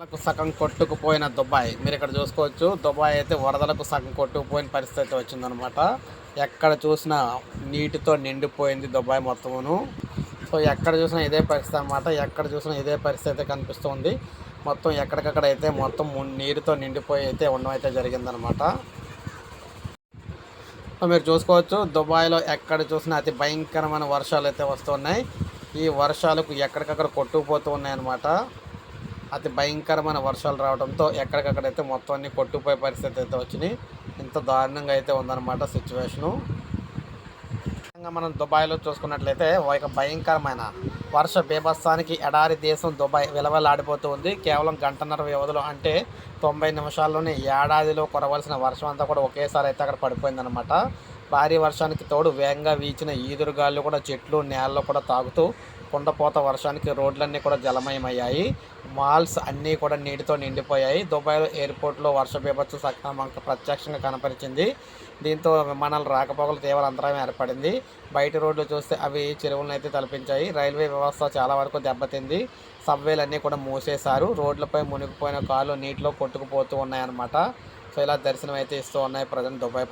వరదలకు సగం కొట్టుకుపోయిన దుబాయ్. మీరు ఇక్కడ చూసుకోవచ్చు దుబాయ్ అయితే వరదలకు సగం కొట్టుకుపోయిన పరిస్థితి అయితే వచ్చిందనమాట. ఎక్కడ చూసినా నీటితో నిండిపోయింది దుబాయ్ మొత్తమును. సో ఎక్కడ చూసినా ఇదే పరిస్థితి అనమాట ఎక్కడ చూసినా ఇదే పరిస్థితి అయితే కనిపిస్తుంది. మొత్తం ఎక్కడికక్కడ అయితే మొత్తం నీరుతో నిండిపోయి అయితే ఉండడం అయితే జరిగిందనమాట. మీరు చూసుకోవచ్చు దుబాయ్లో ఎక్కడ చూసినా అతి భయంకరమైన వర్షాలు అయితే వస్తున్నాయి. ఈ వర్షాలకు ఎక్కడికక్కడ కొట్టుకుపోతూ ఉన్నాయన్నమాట. అతి భయంకరమైన వర్షాలు రావడంతో ఎక్కడికక్కడైతే మొత్తం అన్ని కొట్టుకుపోయే పరిస్థితి అయితే వచ్చినాయి. ఇంత దారుణంగా అయితే ఉందన్నమాట సిచ్యువేషను. ముఖ్యంగా మనం దుబాయ్లో చూసుకున్నట్లయితే ఒక భయంకరమైన వర్ష బీభత్సానికి ఎడారి దేశం దుబాయ్ విలవలాడిపోతూ ఉంది. కేవలం గంటన్నర వ్యవధిలో అంటే తొంభై నిమిషాల్లోనే ఏడాదిలో కురవలసిన వర్షం అంతా కూడా ఒకేసారి అయితే అక్కడ పడిపోయిందనమాట భారీ వర్షానికి తోడు వేగంగా వీచిన ఈదురుగాళ్ళు కూడా చెట్లు నేలలో కూడా తాగుతూ కుండపోత వర్షానికి రోడ్లన్నీ కూడా జలమయమయ్యాయి. మాల్స్ అన్నీ కూడా నీటితో నిండిపోయాయి. దుబాయ్ ఎయిర్పోర్ట్లో వర్ష బీభత్స మనకు ప్రత్యక్షంగా కనపరిచింది. దీంతో విమానాలు రాకపోకలు తీవ్ర అంతరాయం ఏర్పడింది. బయట రోడ్లు చూస్తే అవి చెరువులను అయితే తలపించాయి. రైల్వే వ్యవస్థ చాలా వరకు దెబ్బతింది. సబ్వేలు అన్నీ కూడా మూసేశారు. రోడ్లపై మునిగిపోయిన కార్లు నీటిలో కొట్టుకుపోతూ ఉన్నాయన్నమాట. సో ఇలా దర్శనం అయితే ఇస్తూ ఉన్నాయి ప్రజెంట్ దుబాయ్